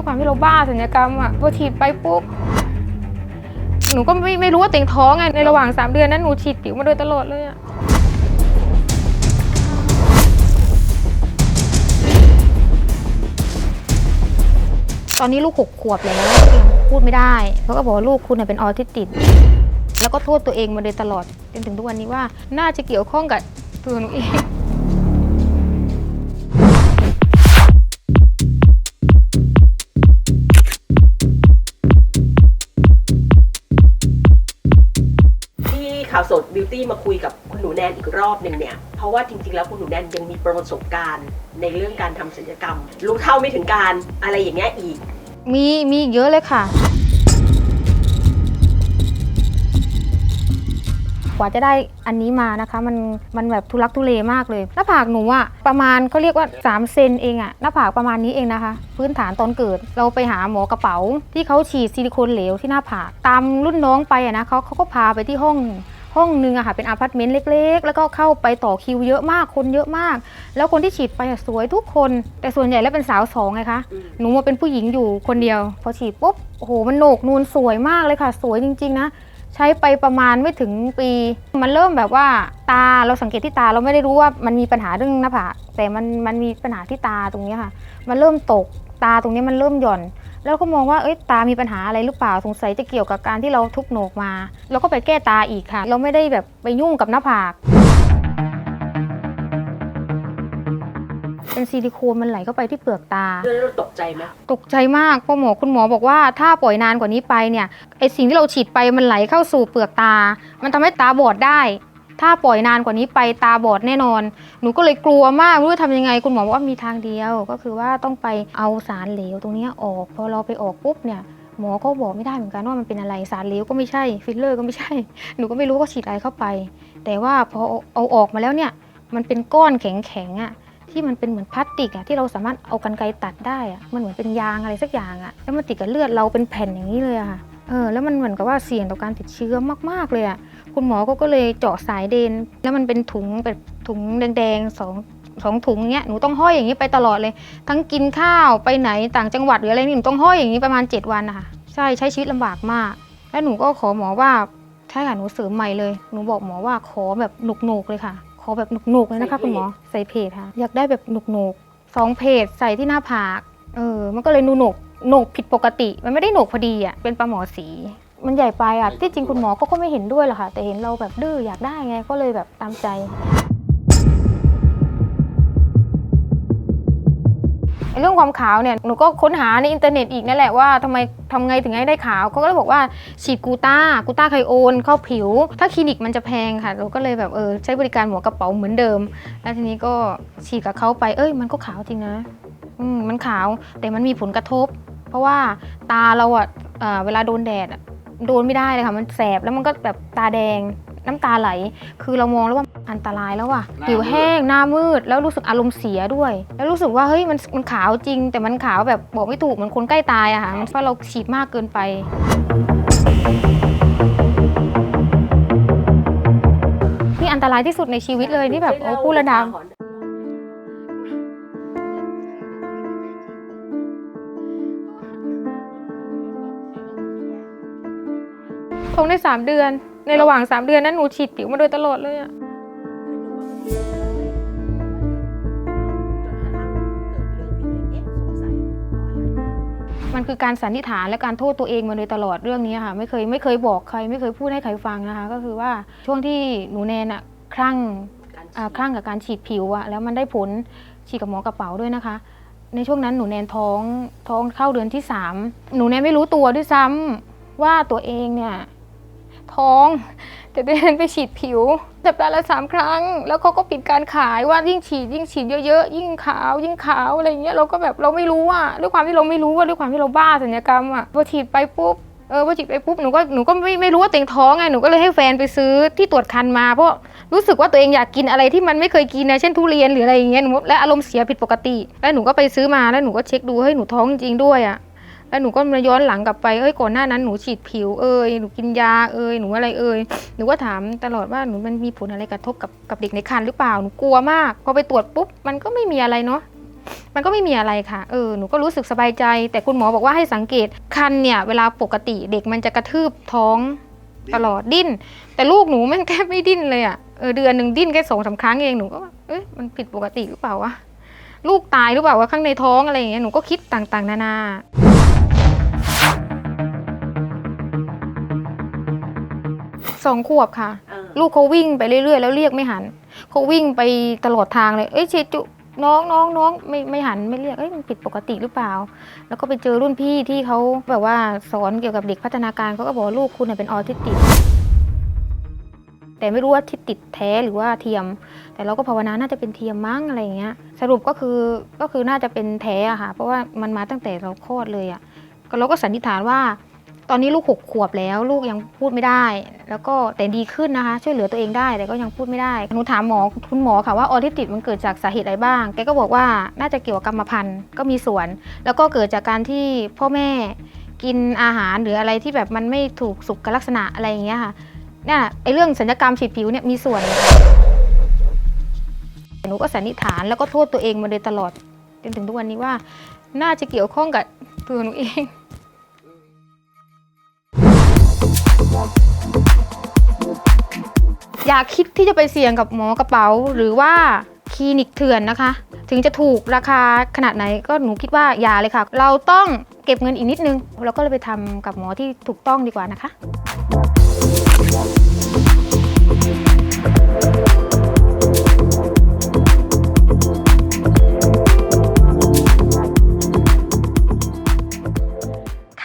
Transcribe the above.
ด้วยความที่เราบ้าสัญญกรรมอะพอฉีดไปปุ๊บหนูก็ไม่ไม่รู้ว่าเต็งท้องไงในระหว่างสามเดือนนั้นหนูฉีดผิวมาโดยตลอดเลยอะตอนนี้ลูกหกขวบแล้วยังพูดไม่ได้เขาก็บอกว่าลูกคุณเป็นออทิสติกแล้วก็โทษตัวเองมาโดยตลอดจนถึงทุกวันนี้ว่า น่าจะเกี่ยวข้องกับตัวหนูเองาวสดบิวตี้มาคุยกับคุณหนูแนนอีกรอบหนึ่งเนี่ย เพราะว่าจริงๆ แล้วคุณหนูแนนยังมีประสบการณ์ ในเรื่องการทำศัลยกรรม รู้เท่าไม่ถึงการอะไรอย่างเงี้ยอีก มีมีอีกเยอะเลยค่ะ กว่าจะได้อันนี้มานะคะ มันมันแบบทุลักทุเลมากเลย หน้าผากหนูอะประมาณเขาเรียกว่า 3 เซนเองอะหน้าผากประมาณนี้เองนะคะ พื้นฐานตอนเกิด เราไปหาหมอกระเป๋า ที่เขาฉีดซิลิโคนเหลวที่หน้าผากตามรุ่นน้องไปอะนะเขาเขาก็พาไปที่ห้อง ห้องหนึ่งอะค่ะเป็นอพาร์ตเมนต์เล็ก ๆ แล้วก็เข้าไปต่อคิวเยอะมากคนเยอะมาก แล้วคนที่ฉีดไปอะสวยทุกคน แต่ส่วนใหญ่แล้วเป็นสาวสองไงคะอืมหนูมาเป็นผู้หญิงอยู่คนเดียว พอฉีดปุ๊บโอ้โหมันโหนกนูนสวยมากเลยค่ะ สวยจริง ๆ นะใช้ไปประมาณไม่ถึงปี มันเริ่มแบบว่าตาเราสังเกตที่ตาเราไม่ได้รู้ว่ามันมีปัญหาเรื่องหน้าผากแต่มันมันมีปัญหาที่ตาตรงเนี้ยค่ะ มันเริ่มตกตาตรงนี้มันเริ่มหย่อน แล้วก็มองว่าเอ้ยตามีปัญหาอะไรหรือเปล่าสงสัยจะเกี่ยวกับการที่เราทุบโหนกมา แล้วก็ไปแก้ตาอีกค่ะ เราไม่ได้แบบไปยุ่งกับหน้าผาก เป็นซิลิโคนมันไหลเข้าไปที่เปลือกตา เรื่องนั้นเราตกใจไหมตกใจมากเพราะหมอคุณหมอบอกว่าถ้าปล่อยนานกว่านี้ไปเนี่ยไอสิ่งที่เราฉีดไปมันไหลเข้าสู่เปลือกตา มันทำให้ตาบอดได้ ถ้าปล่อยนานกว่านี้ไปตาบอดแน่นอน หนูก็เลยกลัวมากไม่รู้จะทำยังไงคุณหมอบอกว่ามีทางเดียว ก็คือว่าต้องไปเอาสารเหลวตรงเนี้ยออกพอเราไปออกปุ๊บเนี่ยหมอก็บอกไม่ได้เหมือนกันว่ามันเป็นอะไรสารเหลวก็ไม่ใช่ฟิลเลอร์ก็ไม่ใช่ หนูก็ไม่รู้ว่าฉีดอะไรเข้าไป แต่ว่าพอเอาออกมาแล้วเนี่ยมันเป็นก้อนแข็งๆอะที่มันเป็นเหมือนพลาสติกอะที่เราสามารถเอากันไกรตัดได้อะมันเหมือนเป็นยางอะไรสักอย่างอะแล้วมันติดกับเลือดเราเป็นแผ่นอย่างนี้เลยอะค่ะเออแล้วมันเหมือนกับว่าเสี่ยงต่อการติดเชื้อมากๆเลยอะ คุณหมอก็ก็เลยเจาะสายเดน แล้วมันเป็นถุงแบบถุงแดงๆสองสองถุงเนี้ยหนูต้องห้อยอย่างนี้ไปตลอดเลย ทั้งกินข้าวไปไหนต่างจังหวัดหรืออะไรนี่หนูต้องห้อยอย่างนี้ประมาณ 7 วันนะคะใช่ใช้ชีวิตลำบากมาก แล้วหนูก็ขอหมอว่าใช่ค่ะหนูเสริมใหม่เลยหนูบอกหมอว่าขอแบบหนุกๆเลยค่ะ ขอแบบหนุกๆเลยนะคะคุณหมอใส่เพจค่ะ อยากได้แบบหนุกๆสองเพจใส่ที่หน้าผากเออมันก็เลยนูหนกหนกผิดปกติ มันไม่ได้หนกพอดีอะเป็นปลาหมอสี มันใหญ่ไปอะที่จริงคุณหมอก็ก็ไม่เห็นด้วยหรอกค่ะ แต่เห็นเราแบบดื้ออยากได้ไงก็เลยแบบตามใจไอ้เรื่องความขาวเนี่ยหนูก็ค้นหาในอินเทอร์เน็ตอีกนั่นแหละว่าทำไมทำไงถึงให้ได้ขาวเขาก็เลยบอกว่าฉีดกูต้ากูต้าไคโอนเข้าผิว ถ้าคลินิกมันจะแพงค่ะเราก็เลยแบบเออใช้บริการหมอกระเป๋าเหมือนเดิม แล้วทีนี้ก็ฉีดกับเขาไปเอ้ยมันก็ขาวจริงนะอืมมันขาวแต่มันมีผลกระทบ เพราะว่าตาเราอะเอะเวลาโดนแดดอะ โดนไม่ได้เลยค่ะ มันแสบแล้วมันก็แบบตาแดงน้ำตาไหล คือเรามองแล้วว่าอันตรายแล้วว่ะหน้ามืดผิวแห้งหน้ามืด แล้วรู้สึกอารมณ์เสียด้วย แล้วรู้สึกว่าเฮ้ยมันมันขาวจริง แต่มันขาวแบบบอกไม่ถูกเหมือนคนใกล้ตายอะค่ะมันเพราะเราฉีดมากเกินไป นี่อันตรายที่สุดในชีวิตเลยที่แบบโอ้พูดระดับ ท้องได้ 3 เดือน ในระหว่าง 3 เดือนนั้นหนูฉีดผิวมาโดยตลอดเลยอะมันคือการสันนิษฐานและการโทษตัวเองมาโดยตลอดเรื่องนี้ค่ะ ไม่เคยไม่เคยบอกใคร ไม่เคยพูดให้ใครฟังนะคะ ก็คือว่าช่วงที่หนูแนนอะคลั่งคลั่งกับการฉีดผิวอะแล้วมันได้ผลฉีดกับหมอกระเป๋าด้วยนะคะ ในช่วงนั้นหนูแนนท้องท้องเข้าเดือนที่สามหนูแนนไม่รู้ตัวด้วยซ้ำว่าตัวเองเนี่ย ท้อง แต่เดินไปฉีดผิวสัปดาห์ละสามครั้ง แล้วเขาก็ปิดการขายว่ายิ่งฉีดยิ่งฉีดเยอะๆยิ่งขาว ยิ่งขาวอะไรเงี้ยเราก็แบบเราไม่รู้ว่าด้วยความที่เราไม่รู้ว่าด้วยความที่เราบ้าสัญญกรรมอะพอฉีดไปปุ๊บเออพอฉีดไปปุ๊บหนูก็หนูก็ไม่ไม่รู้ว่าตัวเองท้องไงหนูก็เลยให้แฟนไปซื้อที่ตรวจคันมาเพราะรู้สึกว่าตัวเองอยากกินอะไรที่มันไม่เคยกินนะเช่นทุเรียนหรืออะไรอย่างเงี้ยหนูและอารมณ์เสียผิดปกติ แล้วหนูก็ไปซื้อมาแล้วหนูก็เช็คดูเฮ้ยหนูท้องจริงๆด้วยอะ แล้วหนูก็มาย้อนหลังกลับไปเอ้ยก่อนหน้านั้นหนูฉีดผิวเอ้ยหนูกินยาเอ้ยหนูอะไรเอ้ยหนูก็ถามตลอดว่าหนูมันมีผลอะไรกระทบกับกับเด็กในครรภ์หรือเปล่าหนูกลัวมากพอไปตรวจปุ๊บมันก็ไม่มีอะไรเนาะมันก็ไม่มีอะไรค่ะ เออ หนูก็รู้สึกสบายใจ แต่คุณหมอบอกว่าให้สังเกตคันเนี่ย เวลาปกติเด็กมันจะกระทืบท้องตลอดดิ้น แต่ลูกหนูแม่งแทบไม่ดิ้นเลยอะ่ะ เออเดือนหนึ่งดิ้นแค่สองสามครั้งเองหนูก็ว่าเอ๊ะมันผิดปกติหรือเปล่าวะ ลูกตายหรือเปล่าวะข้างในท้องอะไรอย่างเงี้ย หนูก็คิดต่างๆ นานา สองขวบค่ะ เออลูกเขาวิ่งไปเรื่อยๆ แล้วเรียกไม่หันเขาวิ่งไปตลอดทางเลย เอ้ยเชจุน้องน้องน้องไม่ไม่หันไม่เรียกเอ้ยมันผิดปกติหรือเปล่า แล้วก็ไปเจอรุ่นพี่ที่เขาแบบว่าสอนเกี่ยวกับเด็กพัฒนาการเขาก็บอกว่าลูกคุณน่ะเป็นออทิสติกแต่ไม่รู้ว่าทิสติกแท้หรือว่าเทียม แต่เราก็ภาวนาน่าจะเป็นเทียมมั้งอะไรอย่างเงี้ย สรุปก็คือก็คือน่าจะเป็นแท้อะค่ะ เพราะว่ามันมาตั้งแต่เราคลอดเลยอะก็เราก็สันนิษฐานว่า ตอนนี้ลูกหกขวบแล้ว ลูกยังพูดไม่ได้ แล้วก็แต่ดีขึ้นนะคะ ช่วยเหลือตัวเองได้แต่ก็ยังพูดไม่ได้หนูถามหมอคุณหมอค่ะว่าออทิสติกมันเกิดจากสาเหตุอะไรบ้าง แกก็บอกว่าน่าจะเกี่ยวกับกรรมพันธุ์ก็มีส่วน แล้วก็เกิดจากการที่พ่อแม่กินอาหารหรืออะไรที่แบบมันไม่ถูกสุขลักษณะอะไรอย่างเงี้ยค่ะเนี่ยไอเรื่องสัญญกรรมฉีดผิวเนี่ยมีส่วนหนูก็สันนิษฐานแล้วก็โทษตัวเองมาโดยตลอดจนถึงทุกวันนี้ว่า น่าจะเกี่ยวข้องกับตัวหนูเอง อย่าคิดที่จะไปเสี่ยงกับหมอกระเป๋า หรือว่าคลินิกเถื่อนนะคะ ถึงจะถูกราคาขนาดไหนก็หนูคิดว่าอย่าเลยค่ะ เราต้องเก็บเงินอีกนิดนึง แล้วก็เลยไปทำกับหมอที่ถูกต้องดีกว่านะคะ